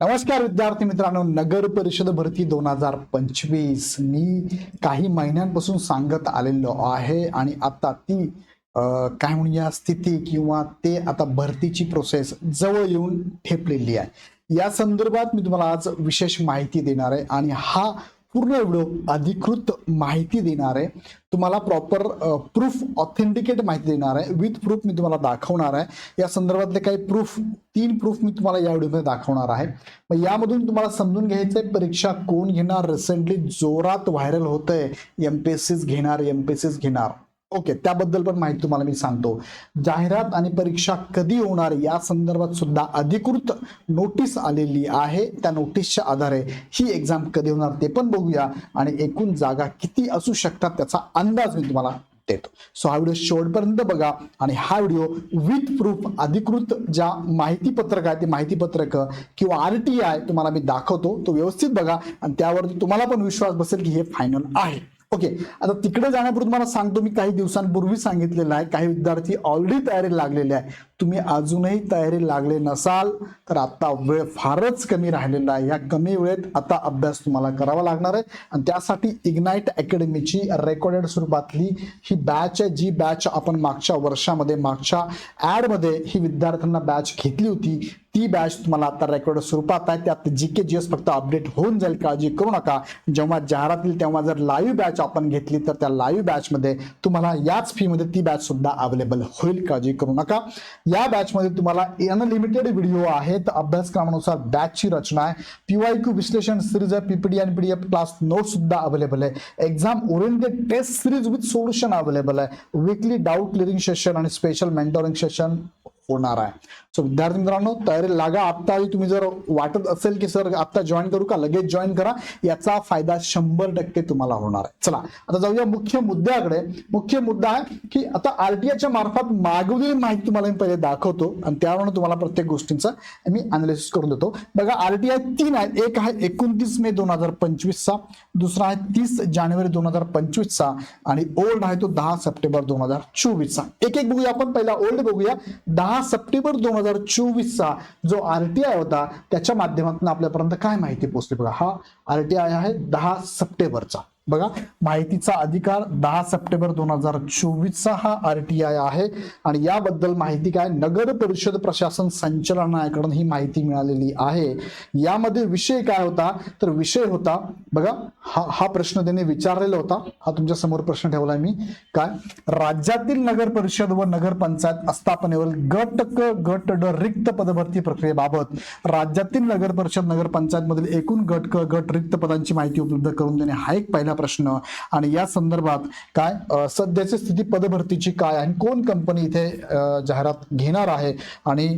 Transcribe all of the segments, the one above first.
नमस्कार विद्यार्थी मित्रांनो नगर परिषद भरती दोन हजार पंचवीस. मी काही महिन्यांपासून सांगत आलेलो आहे आणि आता ती काय म्हणूया स्थिती किंवा ते आता भरतीची प्रोसेस जवळ येऊन ठेपलेली आहे. या संदर्भात मी तुम्हाला आज विशेष माहिती देणार आहे आणि हा पूर्ण व्हिडिओ अधिकृत माहिती देणार आहे. तुम्हाला प्रॉपर प्रूफ ऑथेंटिकेट माहिती देणार आहे. विथ प्रूफ मी तुम्हाला दाखवणार आहे. या संदर्भातले काही प्रूफ तीन प्रूफ मी तुम्हाला या व्हिडिओमध्ये दाखवणार आहे. मग यामधून तुम्हाला समजून घ्यायचंय परीक्षा कोण घेणार? रिसेंटली जोरात व्हायरल होतंय. सीच घेणार एम पी एस सीच घेणार. ओके त्याबद्दल पण माहिती तुम्हाला मी सांगतो. जाहिरात आणि परीक्षा कधी होणार या संदर्भात सुद्धा अधिकृत नोटीस आलेली आहे. त्या नोटीसच्या आधारे ही एक्झाम कधी होणार ते पण बघूया आणि एकूण जागा किती असू शकतात त्याचा अंदाज मी तुम्हाला देतो. सो हा व्हिडिओ शेवटपर्यंत बघा आणि हा व्हिडिओ विथ प्रूफ अधिकृत ज्या माहिती पत्रक आहे ते माहिती पत्रक किंवा आर टी आय तुम्हाला मी दाखवतो तो व्यवस्थित बघा आणि त्यावरती तुम्हाला पण विश्वास बसेल की हे फायनल आहे. ओके आता तिकडे जाण्यापूर्वी तुम्हाला सांगतो मी काही दिवसांपूर्वी सांगितलेलं आहे. काही विद्यार्थी ऑलरेडी तयारी लागलेले आहे. तुम्ही अजूनही तयारी लागले नसाल तर आता वेळ फारच कमी राहिलेला आहे. या कमी वेळेत आता अभ्यास तुम्हाला करावा लागणार आहे. आणि त्यासाठी इग्नाईट अकॅडमीची रेकॉर्डेड स्वरूपातली ही बॅच आहे. जी बॅच आपण मागच्या वर्षामध्ये मागच्या ॲडमध्ये ही विद्यार्थ्यांना बॅच घेतली होती. ती बॅच तुम्हाला आता रेकॉर्ड स्वरूपात आहे. त्यात जी के जी एस फक्त अपडेट होऊन जाईल. काळजी करू नका. जेव्हा जाहिरात येईल तेव्हा जर लाईव्ह बॅच आपण घेतली तर त्या लाईव्ह बॅचमध्ये तुम्हाला याच फीमध्ये ती बॅच सुद्धा अवेलेबल होईल. काळजी करू नका. या बॅचमध्ये तुम्हाला अनलिमिटेड व्हिडिओ आहेत. अभ्यासक्रमानुसार बॅचची रचना आहे. पीवाय क्यू विश्लेषण सिरीज आहे. P P PDF class note सुद्धा अवेलेबल आहे. Exam oriented test series with solution available आहे. वीकली डाऊट क्लिअरिंग सेशन आणि स्पेशल मेंटोरिंग सेशन होणार आहे. सो विद्यार्थी मित्रांनो तयारी लागा. आत्ता तुम्ही जर वाटत असेल की सर आत्ता जॉईन करू का? लगेच जॉईन करा. याचा फायदा शंभर टक्के तुम्हाला होणार आहे. चला आता जाऊया मुख्य मुद्द्याकडे. मुख्य मुद्दा आहे की आता आरटीआयच्या मार्फत मागवलेली माहिती तुम्हाला मी पहिले दाखवतो आणि त्यावरून तुम्हाला प्रत्येक गोष्टींचा मी अनालिसिस करून देतो. बघा आरटीआय तीन आहे. एक आहे एकोणतीस मे दोन हजार पंचवीसचा दुसरा आहे तीस जानेवारी दोन हजार पंचवीसचा आणि ओल्ड आहे तो दहा सप्टेंबर दोन हजार चोवीसचा. एक एक बघूया आपण. पहिला ओल्ड बघूया. दहा सप्टेंबर दोन हजार चोवीसचा जो आरटीआय होता त्याच्या माध्यमातून आपल्यापर्यंत काय माहिती पोहोचली? बघा हा आरटीआय आहे दहा सप्टेंबरचा. बघा माहितीचा अधिकार दहा सप्टेंबर दोन हजार चोवीसचा हा आर टी आय आहे. आणि याबद्दल माहिती काय? नगर परिषद प्रशासन संचालनाकडून ही माहिती मिळालेली आहे. यामध्ये विषय काय होता? तर विषय होता बघा हा हा प्रश्न त्यांनी विचारलेला होता. हा तुमच्यासमोर प्रश्न ठेवलाय मी. काय? राज्यातील नगर परिषद व नगर पंचायत आस्थापनेवर गट क गट ड रिक्त पदभरती प्रक्रियेबाबत राज्यातील नगर परिषद नगर पंचायत मधील एकूण गट क गट रिक्त पदांची माहिती उपलब्ध करून देणे हा एक पहिला प्रश्न. आणि या संदर्भात काय सध्याची स्थिती पदभरतीची काय आहे आणि कोण कंपनी इथे जाहिरात घेणार आहे आणि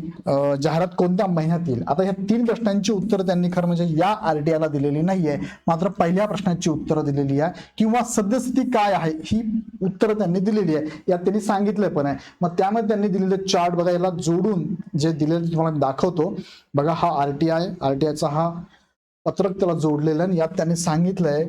जाहिरात कोणत्या महिन्यात येईल? आता या तीन प्रश्नांची उत्तरं त्यांनी खरं म्हणजे या आरटीआयला दिलेली नाहीये. मात्र पहिल्या प्रश्नाची उत्तरं दिलेली आहे. किंवा सद्यस्थिती काय आहे ही उत्तरं त्यांनी दिलेली आहे. यात त्यांनी सांगितलं पण आहे. मग त्यामध्ये त्यांनी दिलेले चार्ट बघा याला जोडून जे दिलेलं तुम्हाला दाखवतो. बघा हा आरटीआय आरटीआयचा हा पत्रक त्याला जोडलेलं आणि यात त्यांनी सांगितलंय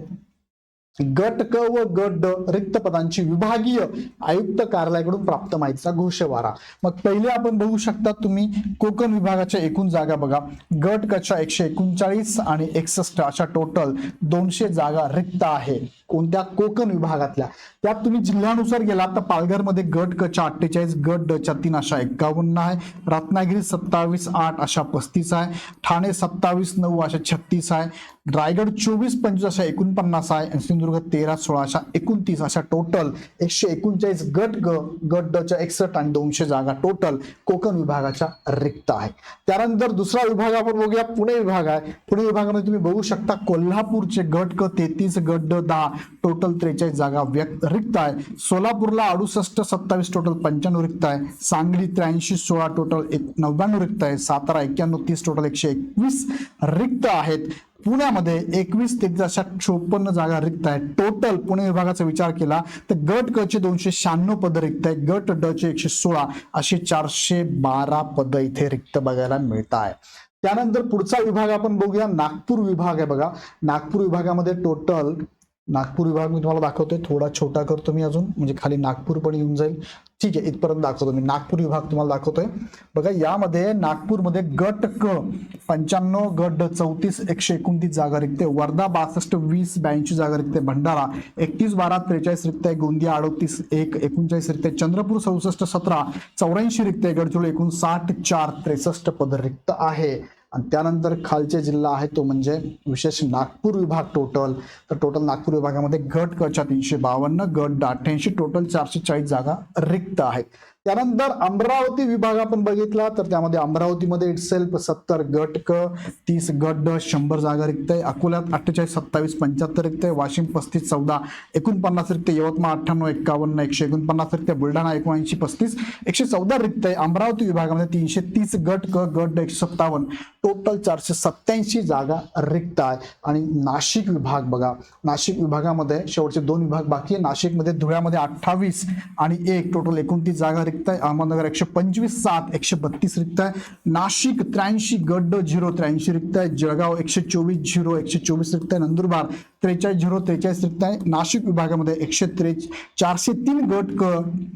गट क व गट ड रिक्त पदांची विभागीय आयुक्त कार्यालयाकडून प्राप्त माहितीचा घोषवारा. मग पहिले आपण बघू शकता तुम्ही कोकण विभागाच्या एकूण जागा बघा. गट कच्या एकशे एकोणचाळीस आणि एकसष्ट अशा टोटल दोनशे जागा रिक्त आहे. कोणत्या कोकण विभागातल्या? त्यात तुम्ही जिल्ह्यानुसार गेलात तर पालघरमध्ये गट कच्या अठ्ठेचाळीस गट डच्या तीन अशा एक्कावन्न आहे. रत्नागिरी सत्तावीस आठ अशा पस्तीस आहे. ठाणे सत्तावीस नऊ अशा छत्तीस आहे. रायगड चोवीस पंचवीस अशा एकोणपन्नास आहे. आणि सिंधुदुर्ग तेरा सोळा अशा एकोणतीस अशा टोटल एकशे एकोणचाळीस गट ग गट डच्या एकसष्ट आणि दोनशे जागा टोटल कोकण विभागाच्या रिक्त आहे त्यानंतर दुसरा विभाग आपण बघूया. पुणे विभाग आहे. पुणे विभागामध्ये तुम्ही बघू शकता कोल्हापूरचे गट क तेहतीस गट ड दहा. टोटल त्रेचाळीस जागा व्यक्त रिक्त आहे. सोलापूरला अडुसष्ट सत्तावीस टोटल पंच्याण्णव रिक्त आहे. सांगली त्र्याऐंशी सोळा टोटल एक नव्याण्णव रिक्त आहे. सातारा एक्क्याण्णव तीस टोटल एकशे एकवीस रिक्त आहेत. पुण्यामध्ये एकवीस ते अशा चोपन्न जागा रिक्त आहेत टोटल पुणे विभागाचा विचार केला तर गट क चे दोनशे शहाण्णव पद रिक्त आहेत. गट ड चे एकशे सोळा असे चारशे बारा पद इथे रिक्त बघायला मिळत आहे. त्यानंतर पुढचा विभाग आपण बघूया. नागपूर विभाग आहे बघा. नागपूर विभागामध्ये टोटल नागपूर विभाग मी तुम्हाला दाखवतोय. थोडा छोटा करतो मी अजून. म्हणजे खाली नागपूर पण येऊन जाईल. ठीक आहे इथपर्यंत दाखवतो मी. नागपूर विभाग तुम्हाला दाखवतोय. बघा यामध्ये नागपूरमध्ये गट क पंच्याण्णव गट चौतीस एकशे एकोणतीस जागा रिक्त वर्धा बासष्ट वीस ब्याऐंशी जागा रिक्त भंडारा एकतीस बारा त्रेचाळीस रिक्त आहे गोंदिया अडोतीस एक एकोणचाळीस रिक्त आहे चंद्रपूर चौसष्ट सतरा चौऱ्याऐंशी रिक्त आहे गडचिरोली एकूण साठ चार त्रेसष्ट पद रिक्त आहे. आणि त्यानंतर खालचे जिल्हा आहे तो म्हणजे विशेष नागपूर विभाग टोटल तर टोटल नागपूर विभागामध्ये गट कच्या तीनशे बावन्न गट अठ्ठ्याऐंशी टोटल चारशे चाळीस जागा रिक्त आहेत. त्यानंतर अमरावती विभाग आपण बघितला तर त्यामध्ये अमरावतीमध्ये इटसेल्फ सत्तर गट क तीस गट ड शंभर जागा रिक्त आहे. अकोल्यात अठ्ठेचाळीस सत्तावीस पंच्याहत्तर रिक्त आहे. वाशिम पस्तीस चौदा एकोणपन्नास रिक्त यवतमाळ अठ्ठ्याण्णव एक्कावन्न एकशे एकोणपन्नास रिक्त बुलढाणा एकोणऐंशी पस्तीस एकशे चौदा रिक्त आहे. अमरावती विभागामध्ये तीनशे तीस गट क गट ड एकशे सत्तावन्न. टोटल चारशे सत्त्याऐंशी जागा रिक्त आहे. आणि नाशिक विभाग बघा. नाशिक विभागामध्ये शेवटचे दोन विभाग बाकी आहे. नाशिकमध्ये धुळ्यामध्ये अठ्ठावीस आणि एक. टोटल एकोणतीस जागा रिक्त आहे. अहमदनगर एकशे पंचवीस सात एकशे बत्तीस रिक्त आहे. नाशिक त्र्याऐंशी गड झिरो त्र्याऐंशी रिक्त आहे. जळगाव एकशे चोवीस झिरो एकशे चोवीस रिक्त आहे. नंदुरबार त्रेचाळीस झिरो त्रेचाळीस रिक्त आहे. नाशिक विभागामध्ये एकशे त्रे चारशे तीन गट क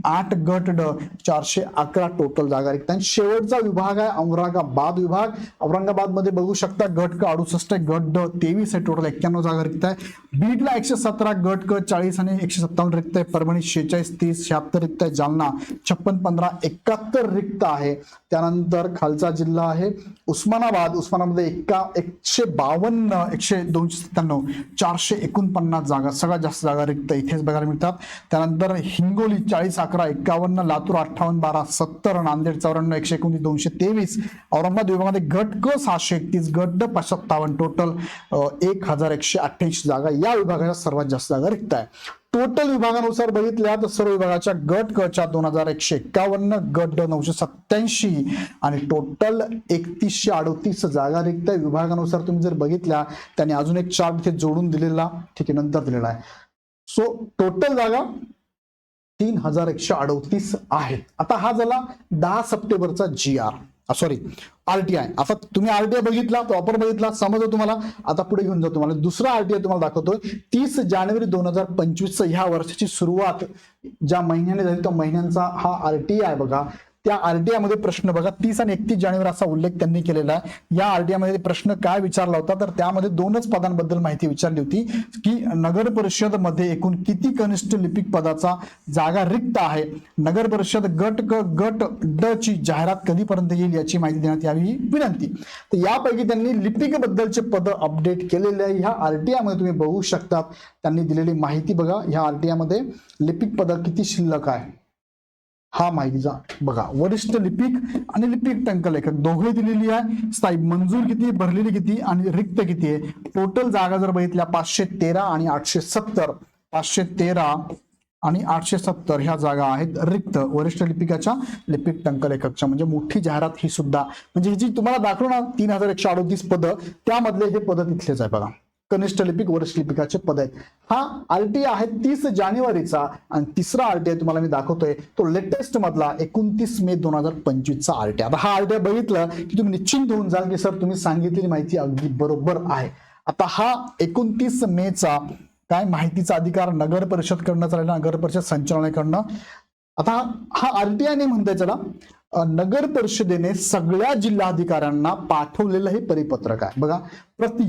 आठ गट ड चारशे अकरा टोटल जागा रिक्त आहे शेवटचा विभाग आहे औरंगाबाद विभाग. औरंगाबादमध्ये बघू शकता गट क अडुसष्ट गट ड तेवीस आहे. टोटल एक्क्याण्णव जागा रिक्त आहे. बीडला एकशे सतरा गट क चाळीस आणि एकशे सत्तावन्न रिक्त आहे. परभणी शेहेचाळीस तीस शहात्तर रिक्त आहे. जालना छप्पन पंधरा एकाहत्तर रिक्त आहे. त्यानंतर खालचा जिल्हा आहे उस्मानाबाद. उस्मानाबादमध्ये एका एकशे बावन्न एकशे दोनशे सत्त्याण्णव चार चारशे एकोणपन्नास जागा सगळ्यात जास्त जागा रिक्त इथेच बघायला मिळतात. त्यानंतर हिंगोली चाळीस अकरा एकावन्न लातूर अठ्ठावन्न बारा सत्तर नांदेड चौऱ्याण्णव एकशे एकोणतीस दोनशे तेवीस. औरंगाबाद विभागामध्ये गट क सहाशे एकतीस गट ड टोटल एक हजार एकशे अठ्ठ्याऐंशी जागा या विभागाच्या सर्वात जास्त जागा रिक्त आहे. टोटल विभागानुसार बघितल्या तर सर्व विभागाच्या गट कच्या दोन हजार एकशे एक्कावन्न गट ड नऊशे सत्याऐंशी आणि टोटल एकतीसशे अडतीस जागा रिक्त विभागानुसार तुम्ही जर बघितल्या त्याने अजून एक चार्ट इथे जोडून दिलेला ठीक आहे नंतर दिलेला आहे. सो टोटल जागा तीन हजार एकशे अडतीस आहेत. आता हा झाला दहा सप्टेंबरचा जी आर सॉरी आरटीआय आता तुम्ही आरटीआय बघितला प्रॉपर बघितला समजलं तुम्हाला? आता पुढे घेऊन जातो तुम्हाला. दुसरा आरटीआय तुम्हाला दाखवतोय. तीस जानेवारी दोन हजार पंचवीस ह्या वर्षाची सुरुवात ज्या महिन्याने झाली त्या महिन्यांचा हा आरटीआय बघा. त्या आरटीआयमध्ये प्रश्न बघा. तीस आणि एकतीस जानेवारी असा उल्लेख त्यांनी केलेला आहे. या आरटीआयमध्ये प्रश्न काय विचारला होता? तर त्यामध्ये दोनच पदांबद्दल माहिती विचारली होती की नगर परिषदमध्ये एकूण किती कनिष्ठ लिपिक पदाचा जागा रिक्त आहे? नगर परिषद गट क गट ड ची जाहिरात कधीपर्यंत येईल याची माहिती देण्यात यावी ही विनंती. तर यापैकी त्यांनी लिपिक बद्दलचे पद अपडेट केलेले आहे. ह्या आरटीआयमध्ये तुम्ही बघू शकतात. त्यांनी दिलेली माहिती बघा. ह्या आरटीआयमध्ये लिपिक पद किती शिल्लक आहे? हा माहितीचा. बघा वरिष्ठ लिपिक आणि लिपिक टंकलेखक दोघे दिलेली आहे. साहेब मंजूर किती भरलेली किती आणि रिक्त किती आहे? टोटल जागा जर बघितल्या पाचशे तेरा आणि आठशे सत्तर. पाचशे तेरा आणि आठशे सत्तर ह्या जागा आहेत रिक्त वरिष्ठ लिपिकाच्या लिपिक टंकलेखकच्या म्हणजे मोठी जाहिरात ही सुद्धा. म्हणजे ही जी तुम्हाला दाखवणार तीन हजार एकशे अडोतीस पद त्यामधले हे पद तिथलेच आहे बघा. कनिष्ठ लिपिक वरिष्ठ लिपिकाचे पद आहेत. हा आरटीआय आहे तीस जानेवारीचा आणि तिसरा आरटीआय तुम्हाला मी दाखवतोय तो लेटेस्ट मधला एकोणतीस मे दोन हजार पंचवीसचा आरटीआय आता हा आरटीआय बघितलं की तुम्ही निश्चिंत होऊन जाल की सर तुम्ही सांगितलेली माहिती अगदी बरोबर आहे. आता हा एकोणतीस मेचा काय माहितीचा अधिकार नगर परिषद कडनं चालेल नगर परिषद संचालनाकडनं? आता हा आरटीआय नाही म्हणताय त्याला नगर परिषदेने सगळ्या जिल्हाधिकाऱ्यांना पाठवलेलं हे परिपत्रक आहे. बघा प्रति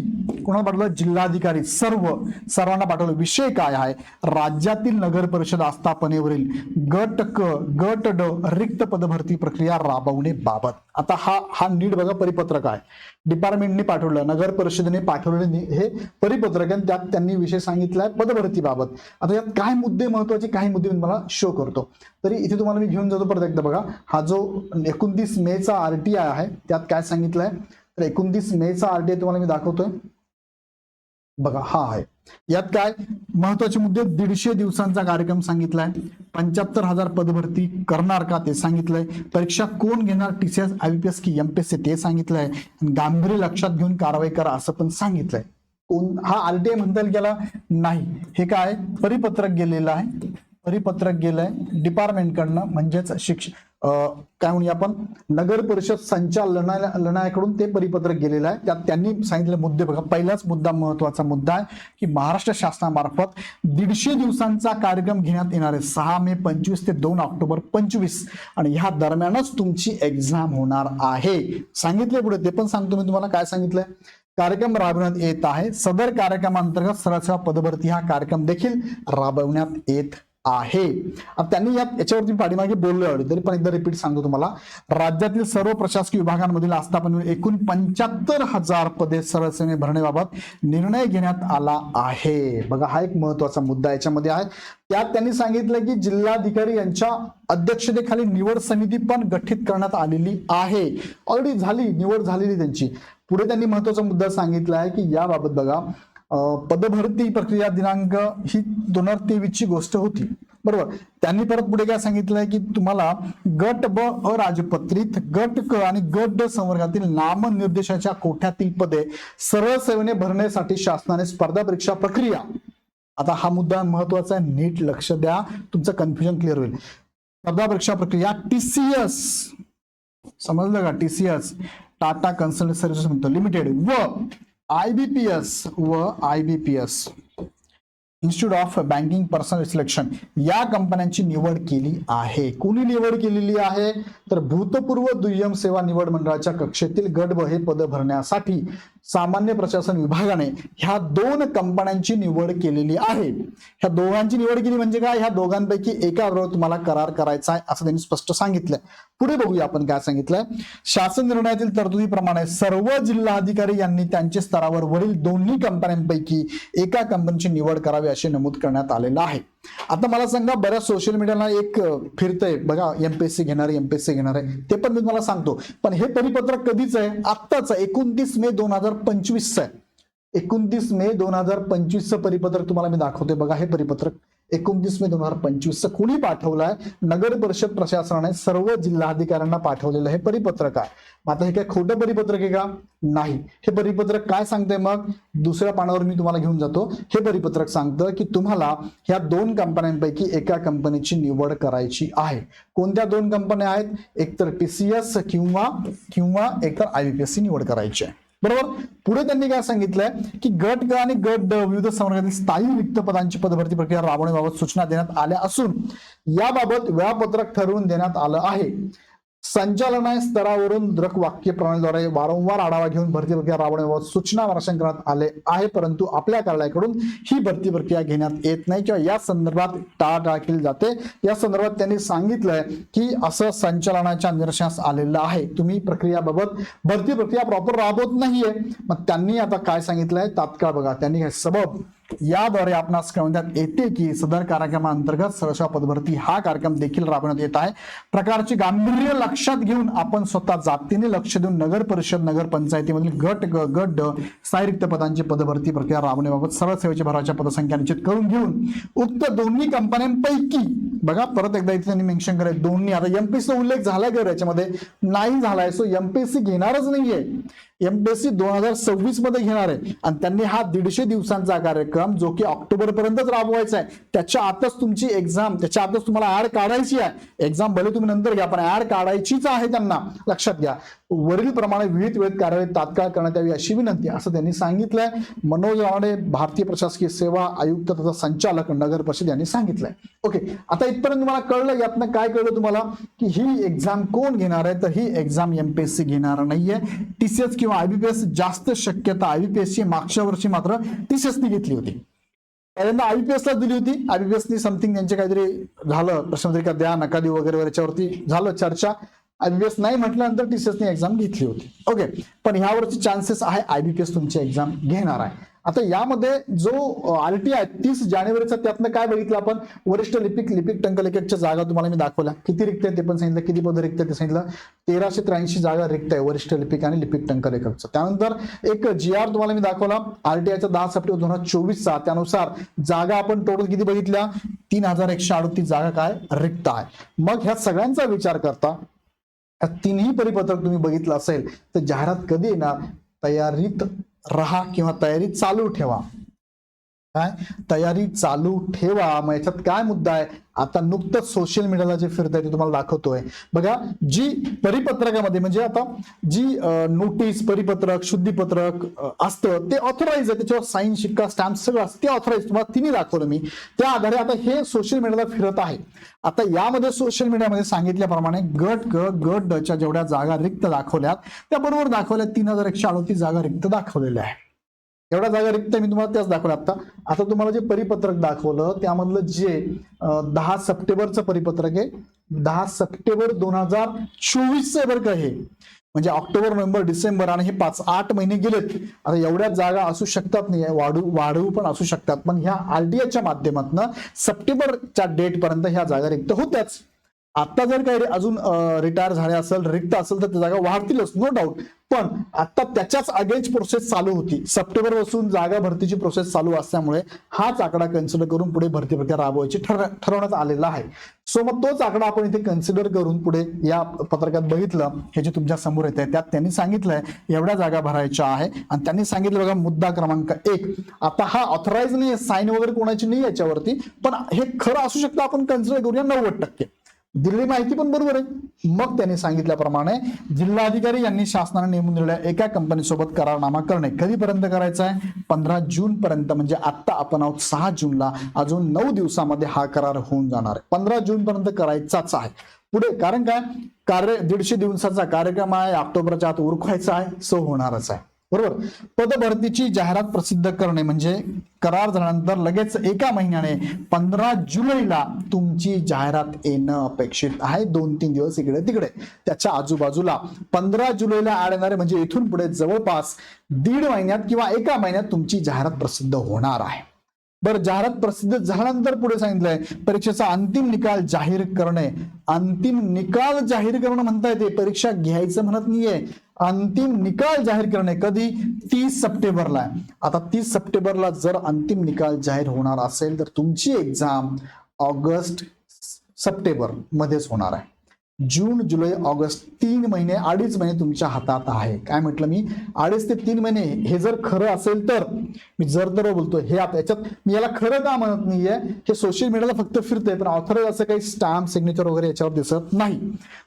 कोणाला पाठवलं? जिल्हाधिकारी. सर्व सर्वांना पाठवलं. विषय काय आहे? राज्यातील नगर परिषद आस्थापनेवरील गट क गट ड रिक्त पदभरती प्रक्रिया राबवणे बाबत आता हा हा नीट बघा परिपत्रक आहे. डिपार्टमेंटने पाठवलं नगर परिषदेने पाठवलेले हे परिपत्रक आणि त्यात त्यांनी विषय सांगितलाय पदभरतीबाबत. आता यात काय मुद्दे महत्त्वाचे काही मुद्दे मी मला शो करतो. तरी इथे तुम्हाला मी घेऊन जातो परत एकदा बघा. हा जो एकोणतीस मेचा आरटीआय आहे त्यात काय सांगितलंय? तर एकोणतीस मेचा आरटीआय तुम्हाला मी दाखवतोय. बघा हा आहे. यात काय? महत्त्वाचे मुद्दे दीडशे दिवसांचा कार्यक्रम सांगितलाय. पंच्याहत्तर हजार पदभरती करणार का ते सांगितलंय. परीक्षा कोण घेणार? टीसीएस आयबीपीएस की एमपीएससी ते सांगितलंय. गांभीर्य लक्षात घेऊन कारवाई करा असं पण सांगितलंय. कोण? हा आरटीआय म्हणता येईल गेला नाही. हे काय? परिपत्रक गेलेलं आहे. परिपत्रक गेलंय. डिपार्टमेंटकडनं म्हणजेच शिक्ष काय म्हणूया आपण नगर परिषद संचालनालयाकडून ते परिपत्रक गेलेलं आहे. त्यात त्यांनी सांगितलेले मुद्दे बघा. पहिलाच मुद्दा महत्त्वाचा मुद्दा आहे की महाराष्ट्र शासनामार्फत दीडशे दिवसांचा कार्यक्रम घेण्यात येणार आहे. सहा मे पंचवीस ते दोन ऑक्टोबर पंचवीस. आणि ह्या दरम्यानच तुमची एक्झाम होणार आहे. सांगितले पुढे ते पण सांगतो मी तुम्हाला काय सांगितलंय. कार्यक्रम राबवण्यात येत आहे. सदर कार्यक्रमांतर्गत सरळ पदभरती हा कार्यक्रम देखील राबवण्यात येत आहे. त्यांनी या याच्यावरती पाठीमागे बोललो आहे तरी पण एकदा रिपीट सांगतो तुम्हाला. राज्यातील सर्व प्रशासकीय विभागांमधील आस्थापन एकूण पंच्याहत्तर हजार पदे सरळसेने भरण्याबाबत निर्णय घेण्यात आला आहे. बघा हा एक महत्त्वाचा मुद्दा याच्यामध्ये आहे त्यात त्यांनी सांगितलं की जिल्हाधिकारी यांच्या अध्यक्षतेखाली निवड समिती पण गठीत करण्यात आलेली आहे. ऑलरेडी झाली निवड झालेली त्यांची. पुढे त्यांनी महत्त्वाचा मुद्दा सांगितला आहे की याबाबत बघा पदभरती प्रक्रिया दिनांक ही दोन हजार तेवीसची गोष्ट होती. बरोबर? त्यांनी परत पुढे काय सांगितलंय की तुम्हाला गट ब अराजपत्रित गट क आणि गट ड संवर्गातील नामनिर्देशाच्या कोठ्यातील पदे सरळ सेवेने भरण्यासाठी शासनाने स्पर्धा परीक्षा प्रक्रिया. आता हा मुद्दा महत्त्वाचा आहे. नीट लक्ष द्या. तुमचं कन्फ्युजन क्लिअर होईल. स्पर्धा परीक्षा प्रक्रिया टीसीएस. समजलं का? TCS. Tata consult services limited व आयबीपीएस व IBPS institute of banking personnel selection या कंपन्यांची निवड केली आहे. कोणी निवड केलेली आहे? तर भूतपूर्व दुय्यम सेवा निवड मंडळाच्या कक्षेतील गट हे पद भरण्यासाठी सामान्य प्रशासन विभागाने ह्या दोन कंपन्यांची निवड केलेली आहे. ह्या दोघांची निवड केली म्हणजे काय? ह्या दोघांपैकी एका बरोबर तुम्हाला करार करायचा आहे असं त्यांनी स्पष्ट सांगितलंय. पुढे बघूया आपण काय सांगितलंय. शासन निर्णयातील तरतुदीप्रमाणे सर्व जिल्हाधिकारी यांनी त्यांच्या स्तरावर वरील दोन्ही कंपन्यांपैकी एका कंपनीची निवड करावी असे नमूद करण्यात आलेलं आहे. आता मला सांगा बऱ्याच सोशल मीडियाला एक फिरतंय. बघा एमपीएससी घेणार एमपीएससी घेणार आहे ते पण मी तुम्हाला सांगतो. पण हे परिपत्रक कधीच आहे? आत्ताच एकोणतीस मे दोन हजार पंचवीसचं आहे. एकोणतीस मे दोन हजार पंचवीसचं परिपत्रक तुम्हाला मी दाखवते बघा हे परिपत्रक. एकोणतीस मे दोन हजार पंचवीसचं कुणी पाठवलंय? नगर परिषद प्रशासनाने सर्व जिल्हाधिकाऱ्यांना पाठवलेलं हे परिपत्रक आहे. मग आता हे काय खोटं परिपत्रक आहे का? नाही. हे परिपत्रक काय सांगते मग? दुसऱ्या पानावर मी तुम्हाला घेऊन जातो. हे परिपत्रक सांगतं की तुम्हाला ह्या दोन कंपन्यांपैकी एका कंपनीची निवड करायची आहे. कोणत्या दोन कंपन्या आहेत? एकतर टीसीएस किंवा किंवा एकतर आयबीपीएसची निवड करायची आहे. बरोबर? पुढे त्यांनी काय सांगितलंय की गट ग आणि गट ड विविध संवर्गातील स्थायी रिक्त पदांची पदभरती प्रक्रिया राबवण्याबाबत सूचना देण्यात आल्या असून याबाबत वेळापत्रक ठरवून देण्यात आलं आहे. संचालनाय स्तरावरून द्रक वाक्य प्रणालीद्वारे वारंवार आढावा घेऊन भरती प्रक्रिया राबवण्याबाबत सूचना मार्गदर्शन करण्यात आले आहे परंतु आपल्या कार्यालयाकडून ही भरती प्रक्रिया घेण्यात येत नाही किंवा या संदर्भात टाळाटाळ केली जाते. या संदर्भात त्यांनी सांगितलंय की असं संचालनाच्या निदर्शनास आलेलं आहे. तुम्ही प्रक्रियाबाबत भरती प्रक्रिया प्रॉपर राबवत नाहीये. मग त्यांनी आता काय सांगितलंय? तात्काळ बघा. त्यांनी हे सबब याद्वारे आपणास कळवण्यात येते की सदर कार्यक्रमाअंतर्गत सहसा पदभरती हा कार्यक्रम देखील राबवण्यात येत आहे. प्रकारचे गांभीर्य लक्षात घेऊन आपण स्वतः जातीने लक्ष देऊन नगर परिषद नगर पंचायतीमधील गट ग गट ड स्थायी रिक्त पदांची पदभरती प्रक्रिया राबवण्याबाबत सरळ सेवेच्या भराच्या पदसंख्या निश्चित करून घेऊन उक्त दोन्ही कंपन्यांपैकी बघा परत एकदा इथे त्यांनी मेन्शन करायचं दोन्ही. आता एमपीसीचा उल्लेख झालाय का याच्यामध्ये नाही झालाय. सो एमपीएससी घेणारच नाहीये. एमपीएससी दोन हजार सव्वीसमध्ये घेणार आहे. आणि त्यांनी हा दीडशे दिवसांचा कार्यक्रम जो की ऑक्टोबर पर्यंतच राबवायचा आहे त्याच्या आतच तुमची एक्झाम त्याच्या आतच तुम्हाला ऍड काढायची आहे. एक्झाम भले तुम्ही नंतर घ्या पण ऍड काढायचीच आहे त्यांना. लक्षात घ्या. वरील प्रमाणे विविध वेळेत कार्यवाही तात्काळ करण्यात यावी अशी विनंती असं त्यांनी सांगितलंय. मनोज रावणे भारतीय प्रशासकीय सेवा आयुक्त तथा संचालक नगर परिषद यांनी सांगितलंय. ओके आता इथपर्यंत तुम्हाला कळलं यातनं काय कळलं तुम्हाला? की ही एक्झाम कोण घेणार आहे? तर ही एक्झाम एमपीएससी घेणार नाहीये. टीसीएस किंवा आयबीपीएस जास्त शक्यता आयबीपीएसची मागच्या वर्षी मात्र टीसीएस नी घेतली होती. पहिल्यांदा आयबीपीएस ला दिली होती. आयबीपीएसनी समथिंग त्यांचे काहीतरी झालं. प्रश्नपत्रिका द्या नका देऊ वगैरे याच्यावरती झालं चर्चा. आयबीपीएस नाही म्हटल्यानंतर टीसीएसने एक्झाम घेतली होती. ओके पण ह्या वर्षी चान्सेस आहे आयबीपीएस तुमची एक्झाम घेणार आहे. आता यामध्ये जो आरटी आय तीस जानेवारीचा त्यातनं काय बघितलं आपण? वरिष्ठ लिपिक लिपिक टंकलेखकच्या जागा तुम्हाला मी दाखवल्या. किती रिक्त आहे ते पण सांगितलं. किती पद रिक्त आहे ते सांगितलं. तेराशे त्र्याऐंशी जागा रिक्त आहे वरिष्ठ लिपिक आणि लिपिक टंकलेखकचं त्यानंतर एक जी आर तुम्हाला मी दाखवला. आरटीआयचा दहा सप्टेंबर दोन हजार चोवीसचा. त्यानुसार जागा आपण टोटल किती बघितल्या? तीन हजार एकशे अडतीस जागा काय? रिक्त आहे. मग ह्या सगळ्यांचा विचार करता या तिन्ही परिपत्रक तुम्ही बघितलं असेल तर जाहिरात कधी येणार तयारीत राहा किंवा तयारी चालू ठेवा. काय? तयारी चालू ठेवा. मग याच्यात काय मुद्दा आहे? आता नुकतंच सोशल मीडियाला जे फिरत आहे ते तुम्हाला दाखवतोय. बघा जी परिपत्रकामध्ये म्हणजे आता जी नोटीस परिपत्रक शुद्धीपत्रक असतं ते ऑथोराईज आहे. त्याच्यावर साईन शिक्का स्टॅम्प सगळं असतं. ते ऑथोराईज तुम्हाला तिन्ही दाखवलं मी. त्या आधारे आता हे सोशल मीडियाला फिरत आहे. आता यामध्ये सोशल मीडियामध्ये सांगितल्याप्रमाणे गट ग गट डच्या जेवढ्या जागा रिक्त दाखवल्यात त्याबरोबर दाखवल्या तीन हजार एकशे अडोतीस जागा रिक्त दाखवलेल्या आहे एवढ्या जागा रिक्त मी तुम्हाला त्याच दाखवलं आता आता तुम्हाला जे परिपत्रक दाखवलं त्यामधलं जे दहा सप्टेंबरचं परिपत्रक आहे दहा सप्टेंबर दोन हजार चोवीसचं बरं का हे म्हणजे ऑक्टोबर नोव्हेंबर डिसेंबर आणि हे पाच आठ महिने गेलेत. आता एवढ्या जागा असू शकतात नाही वाढू वाढवू पण असू शकतात. पण ह्या आरडीएच्या माध्यमातून सप्टेंबरच्या डेट पर्यंत ह्या जागा रिक्त होत्याच. आता जर काही अजून रिटायर झाले असेल रिक्त असेल तर त्या जागा वाढतीलच नो डाऊट पण आता त्याच्याच अगेन्स्ट प्रोसेस चालू होती. सप्टेंबरपासून जागा भरतीची प्रोसेस चालू असल्यामुळे हाच आकडा कन्सिडर करून पुढे भरती प्रक्रिया राबवायची ठरवण्यात आलेला आहे. सो मग तोच आकडा आपण इथे कन्सिडर करून पुढे या पत्रकात बघितलं. हे जे तुमच्यासमोर येत आहे त्यात त्यांनी सांगितलंय एवढ्या जागा भरायच्या आहे. आणि त्यांनी सांगितलं बघा मुद्दा क्रमांक एक. आता हा ऑथराईज नाही साईन वगैरे कोणाची नाही याच्यावरती. पण हे खरं असू शकतं आपण कन्सिडर करूया नव्वद टक्के. दिलेली माहिती पण बरोबर आहे. मग त्यांनी सांगितल्याप्रमाणे जिल्हाधिकारी यांनी शासनाने नेमून दिलेल्या एका कंपनीसोबत करारनामा करणे कधीपर्यंत करायचा आहे? पंधरा जून पर्यंत म्हणजे आता आपण आहोत सहा जूनला. अजून नऊ दिवसामध्ये हा करार होऊन जाणार आहे. पंधरा जून पर्यंत करायचाच आहे. पुढे कारण काय? कार्य दीडशे दिवसाचा कार्यक्रम आहे. ऑक्टोबरच्या आत उरखायचा आहे. सो होणारच आहे. बरोबर. पदभरतीची जाहिरात प्रसिद्ध करणे म्हणजे करार झाल्यानंतर लगेच एका महिन्याने पंधरा जुलैला तुमची जाहिरात येणं अपेक्षित आहे. दोन तीन दिवस इकडे तिकडे. त्याच्या आजूबाजूला पंधरा जुलैला आड येणारे म्हणजे इथून पुढे जवळपास दीड महिन्यात किंवा एका महिन्यात तुमची जाहिरात प्रसिद्ध होणार आहे. बरं जाहिरात प्रसिद्ध झाल्यानंतर पुढे सांगितलंय परीक्षेचा अंतिम निकाल जाहीर करणे. अंतिम निकाल जाहीर करणं म्हणता येते परीक्षा घ्यायचं म्हणत नाहीये. अंतिम निकाल जाहीर करणे कधी? तीस सप्टेंबरला आहे. आता तीस सप्टेंबरला जर अंतिम निकाल जाहीर होणार असेल तर तुमची एक्झाम ऑगस्ट सप्टेंबर मध्येच होणार आहे. जून जुलै ऑगस्ट तीन महिने अडीच महिने तुमच्या हातात आहे. काय म्हटलं मी? अडीच ते तीन महिने हे जर खरं असेल तर मी जर तर बोलतोय हे आता याच्यात मी याला खरं का म्हणत नाहीये? हे सोशल मीडियाला फक्त फिरतंय पण ऑथर असं काही स्टॅम्प सिग्नेचर वगैरे याच्यावर दिसत नाही.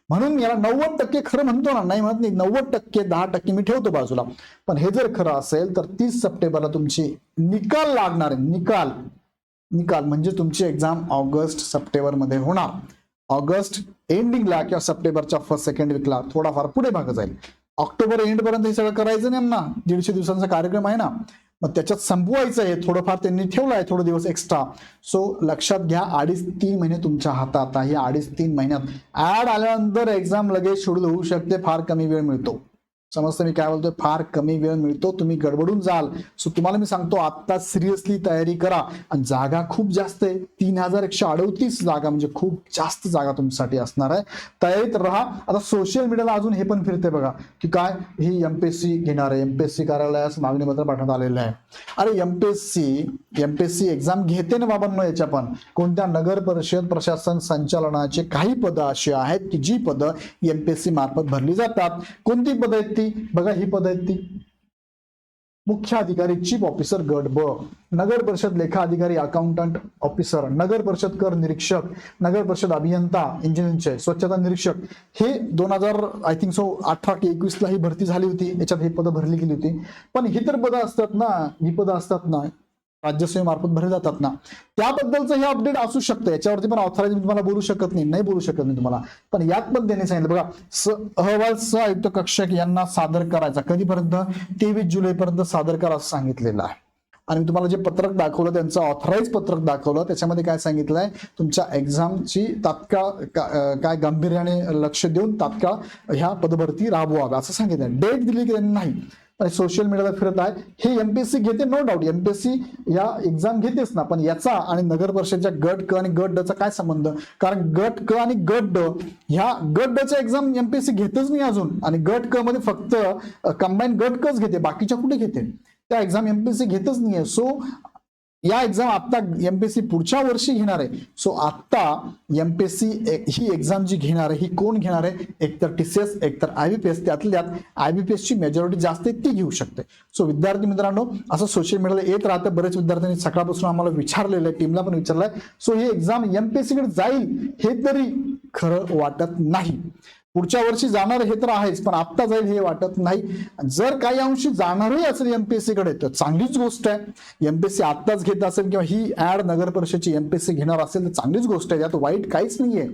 म्हणून मी याला नव्वद टक्के खरं म्हणतो ना नाही म्हणत नाही नव्वद टक्के दहा टक्के मी ठेवतो बाजूला. पण हे जर खरं असेल तर तीस सप्टेंबरला तुमची निकाल लागणार निकाल. निकाल म्हणजे तुमची एक्झाम ऑगस्ट सप्टेंबरमध्ये होणार. ऑगस्ट एंडिंगला किंवा सप्टेंबरच्या फर्स्ट सेकंड वीकला थोडाफार पुढे भाग जाईल. ऑक्टोबर एंड पर्यंत हे सगळं करायचं नाही ना दीडशे दिवसांचा कार्यक्रम आहे ना. मग त्याच्यात संपवायचं आहे. थोडंफार त्यांनी ठेवलं आहे थोडे दिवस एक्स्ट्रा सो लक्षात घ्या अडीच तीन महिने तुमच्या हातात आहे. अडीच तीन महिन्यात. ऍड आल्यानंतर एक्झाम लगेच शेड्यूल होऊ शकते. फार कमी वेळ मिळतो. समजतं मी काय बोलतोय? फार कमी वेळ मिळतो तुम्ही गडबडून जाल. सो तुम्हाला मी सांगतो आता सिरियसली तयारी करा. आणि जागा खूप जास्त आहे. तीन हजार एकशे अडतीस जागा म्हणजे खूप जास्त जागा तुमच्यासाठी असणार आहे. तयारीत राहा. आता सोशल मीडियाला अजून हे पण फिरते बघा की काय? ही एमपीएससी घेणार आहे. एमपीएससी कार्यालयास मागणी पत्र पाठवण्यात आलेलं आहे. अरे एमपीएससी एमपीएससी एक्झाम घेते ना बाबांनो याच्या पण. कोणत्या नगर परिषद प्रशासन संचालनाचे काही पदं अशी आहेत की जी पदं एमपीएससी मार्फत भरली जातात? कोणती पदं आहेत ती. बघा ही पद आहेत ती. मुख्य अधिकारी चीफ ऑफिसर गट ब नगर परिषद लेखा अधिकारी अकाउंटंट ऑफिसर नगर परिषद कर निरीक्षक. नगर परिषद अभियंता इंजिनिअरिंगचे स्वच्छता निरीक्षक. हे दोन हजार आय थिंक सो अठरा की एकवीस ला ही भरती झाली होती. याच्यात ही पदं भरली गेली होती. पण ही तर पदं असतात ना. ही पदं असतात ना. राज्यसेवेमार्फत भरले जातात ना. त्याबद्दलचं हे अपडेट असू शकतं. याच्यावरती पण ऑथराइज मी तुम्हाला बोलू शकत नाही नाही बोलू शकत नाही तुम्हाला. पण यात पण त्यांनी सांगितलं बघा स अहवाल स आयुक्त कक्षक यांना सादर करायचा. कधीपर्यंत? तेवीस जुलैपर्यंत सादर करा असं सांगितलेलं आहे. आणि तुम्हाला जे पत्रक दाखवलं त्यांचं ऑथराईज पत्रक दाखवलं त्याच्यामध्ये काय सांगितलंय? तुमच्या एक्झामची तात्काळ काय गांभीर्याने लक्ष देऊन तात्काळ ह्या पदभरती राबवाव्या असं सांगितलं डेट दिली की त्यांनी नाही? सोशल मीडियाला फिरत आहे. हे एमपीएससी घेते नो डाऊट एमपीएससी या एक्झाम घेतेच ना पण याचा आणि नगर परिषदच्या गट क आणि गट डचा चा काय संबंध? कारण गट क आणि गट ड ह्या गट ड एक्झाम एमपीएससी घेतच नाही अजून. आणि गट क मध्ये फक्त कंबाईन गट कच घेते बाकीच्या कुठे घेते? त्या एक्झाम एमपीएससी घेतच नाहीये. सो या एक्झाम आता एमपीएससी पुढच्या वर्षी घेणार आहे. सो आता एमपीएससी ही एक्झाम जी घेणार आहे ही कोण घेणार आहे? एकतर टीसीएस एकतर आयबीपीएस त्यातल्या आयबीपीएस ची मेजॉरिटी जास्त आहे ती घेऊ शकते. सो विद्यार्थी मित्रांनो असं सोशल मीडियाला येत राहतं. बरेच विद्यार्थ्यांनी सकाळपासून आम्हाला विचारलेलं आहे टीमला पण विचारलंय. सो ही एक्झाम एमपीएससी कडे जाईल हे तरी खरं वाटत नाही. पुढच्या वर्षी जाणार हे तर आहेच पण आत्ता जाईल हे वाटत नाही. जर काही अंशी जाणारही असेल एमपीएससी कडे तर चांगलीच गोष्ट आहे. एमपीएससी आत्ताच घेत असेल किंवा ही ऍड नगर परिषदची एमपीएससी घेणार असेल तर चांगलीच गोष्ट आहे. यात वाईट काहीच नाहीये.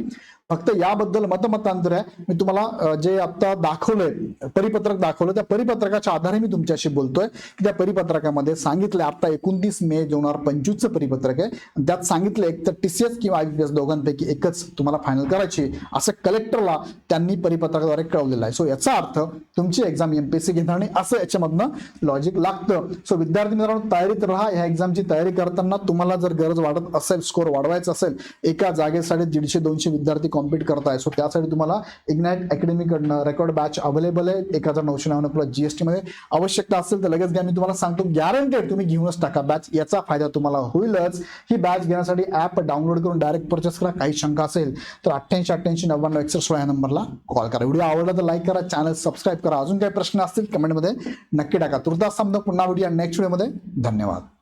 फक्त याबद्दल मतमतांतर आहे मी तुम्हाला जे आता दाखवलंय परिपत्रक दाखवलं त्या परिपत्रकाच्या आधारे मी तुमच्याशी बोलतोय. की त्या परिपत्रकामध्ये सांगितलं आता एकोणतीस मे दोन हजार पंचवीसचं परिपत्रक आहे. त्यात सांगितलं एक तर टीसीएस किंवा आयबीपीएस दोघांपैकी एकच तुम्हाला फायनल करायची असं कलेक्टरला त्यांनी परिपत्रकाद्वारे कळवलेलं आहे. सो याचा अर्थ तुमची एक्झाम एमपीएससी घेणार नाही असं याच्यामधनं लॉजिक लागतं. सो विद्यार्थी मित्रांनो तयारीत राहा. या एक्झामची तयारी करताना तुम्हाला जर गरज वाढत असेल स्कोर वाढवायचा असेल एका जागेसाठी दीडशे दोनशे विद्यार्थी कॉम्पीट करताय. सो त्यासाठी तुम्हाला इग्नाइट अकॅडमीकडनं रेकॉर्ड बॅच अवेलेबल आहे. एक हजार नऊशे नव्याण्णव प्लस जीएसटी मध्ये आवश्यकता असेल तर लगेच घ्या. मी तुम्हाला सांगतो गॅरंटेड तुम्ही घेऊनच टाका. बॅच याचा फायदा तुम्हाला होईलच. ही बॅच घेण्यासाठी ऍप डाउनलोड करून डायरेक्ट परचेस करा. काही शंका असेल तर अठ्ठ्याऐंशी अठ्ठ्याऐंशी नव्याण्णव एकसष्ट सोळा या नंबरला कॉल करा. व्हिडिओ आवडला तर लाईक करा. चॅनल सबस्क्राईब करा. अजून काही प्रश्न असतील कमेंटमध्ये नक्की टाका. तुर्तास समजा पुन्हा व्हिडिओ नेक्स्ट व्हिडिओमध्ये धन्यवाद.